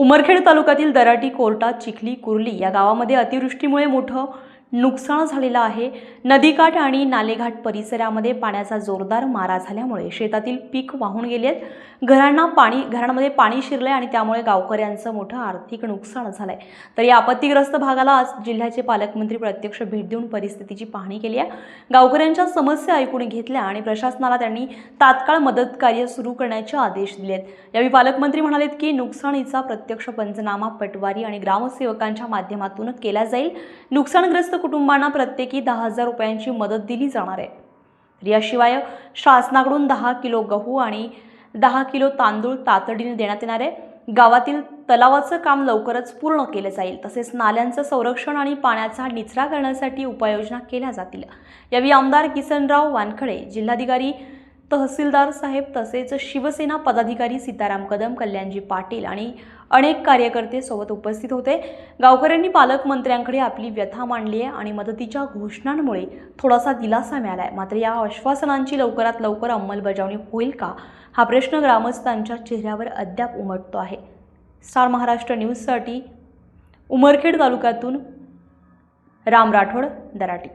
उमरखेड तालुक्यातील दराटी कोर्टा चिखली कुर्ली या गावामध्ये अतिवृष्टीमुळे मोठं नुकसान झालेलं आहे. नदीकाठ आणि नालेघाट परिसरामध्ये पाण्याचा जोरदार मारा झाल्यामुळे शेतातील पीक वाहून गेले आहेत. घरांना पाणी घरांमध्ये पाणी शिरलंय आणि त्यामुळे गावकऱ्यांचं मोठं आर्थिक नुकसान झालंय. तर या आपत्तीग्रस्त भागाला आज जिल्ह्याचे पालकमंत्री प्रत्यक्ष भेट देऊन परिस्थितीची पाहणी केली आहे. गावकऱ्यांच्या समस्या ऐकून घेतल्या आणि प्रशासनाला त्यांनी तात्काळ मदत कार्य सुरू करण्याचे आदेश दिले आहेत. यावेळी पालकमंत्री म्हणालेत की नुकसानीचा प्रत्यक्ष पंचनामा पटवारी आणि ग्रामसेवकांच्या माध्यमातून केला जाईल. नुकसानग्रस्त कुटुंबांना प्रत्येकी दहा हजार रुपयांची मदत दिली जाणार आहे. तर याशिवाय शासनाकडून दहा किलो गहू आणि दहा किलो तांदूळ तातडीने देण्यात येणार आहे. गावातील तलावाचं काम लवकरच पूर्ण केलं जाईल. तसेच नाल्यांचं संरक्षण आणि पाण्याचा निचरा करण्यासाठी उपाययोजना केल्या जातील. यावेळी आमदार किसनराव वानखडे जिल्हाधिकारी तहसीलदार साहेब तसेच शिवसेना पदाधिकारी सीताराम कदम कल्याणजी पाटील आणि अनेक कार्यकर्ते सोबत उपस्थित होते. गावकऱ्यांनी पालकमंत्र्यांकडे आपली व्यथा मांडली आहे आणि मदतीच्या घोषणांमुळे थोडासा दिलासा मिळाला आहे मात्र या आश्वासनांची लवकरात लवकर अंमलबजावणी होईल का? हा प्रश्न ग्रामस्थांच्या चेहऱ्यावर अद्याप उमटतो आहे. स्टार महाराष्ट्र न्यूजसाठी उमरखेड तालुक्यातून राम राठोड दराटी.